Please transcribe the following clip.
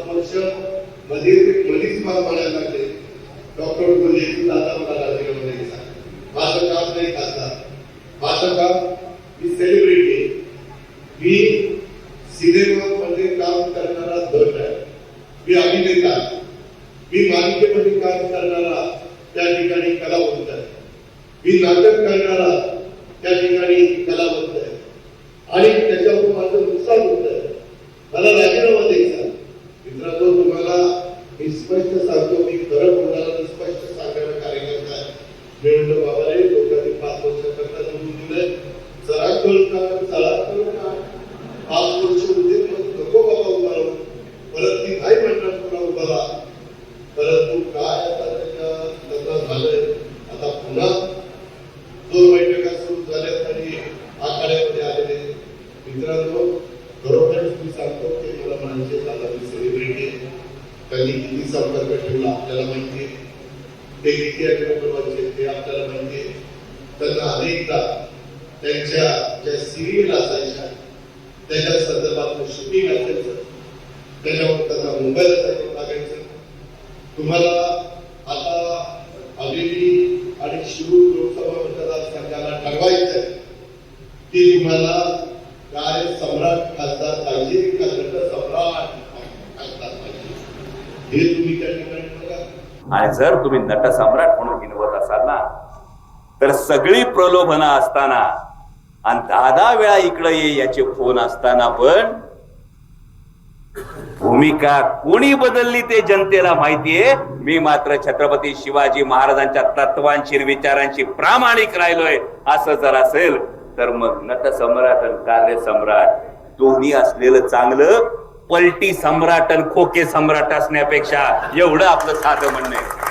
पाच वर्षमध्ये मधीच मला म्हणायला लागले डॉक्टर बोलले दादा मला राजकीय माझं काम नाही खासदार. माझं काम मी सेलिब्रिटी मी सिनेमामध्ये काम करणारा धट आहे. मी अभिनेता. मी मालिकेमध्ये काम करणारा त्या ठिकाणी कलावंत आहे. मी नाटक करणारा त्या ठिकाणी कलावंत आहे. आणि त्याच्यावर माझं स्पष्ट सांगतो मी खरं बोलणारा स्पष्ट सांगणारा कार्यकर्ता आहे. मी म्हणतो बाबा रे लोकांनी पाच वर्षाकरता निवडून दिलंय. जरा कळ का? चला कळ का? पाच वर्ष होते नको बाबा उभा राहू परत ती नाही म्हणणार तुला उभा राहा परंतु काय आता त्याच्या लग्न झालंय आता पुन्हा दोन बैठका सुरू झाल्यात आणि आखाड्यामध्ये आलेले मित्रांनो खरोखरच मी सांगतो ते मला म्हणायचे झाला मी सेलिब्रिटी त्यांनी किती संपर्क ठेवला आपल्याला माहिती आहे ते किती अग्रप्रवाचे ते आपल्याला माहिती आहे त्यांना अनेकदा त्यांच्या ज्या सिरियल असायच्या त्याच्या संदर्भात शूटिंग असायचं. त्याच्यावर त्यांना मोबाईल लागायचं. तुम्हाला आता हवेली आणि शिरूर लोकसभा मतदारसंघाला ठरवायचंय की तुम्हाला काय सम्राट खासदार पाहिजे का नट खासदार हे तुम्ही त्या ठिकाणी बघा. आणि जर तुम्ही नटसम्राट म्हणून हिनवत असाल ना तर सगळी प्रलोभना असताना आणि दहा दहा वेळा इकडे ये याचे फोन असताना पण भूमिका कोणी बदलली ते जनतेला माहितीये? मी मात्र छत्रपती शिवाजी महाराजांच्या तत्वांशी विचारांशी प्रामाणिक राहिलोय. असं जर असेल तर मग नटसम्राट आणि कार्यसम्राट दोन्ही असलेलं चांगलं पलटी सम्राट आणि खोके सम्राट असण्यापेक्षा एवढं आपलं साधं म्हणणं आहे.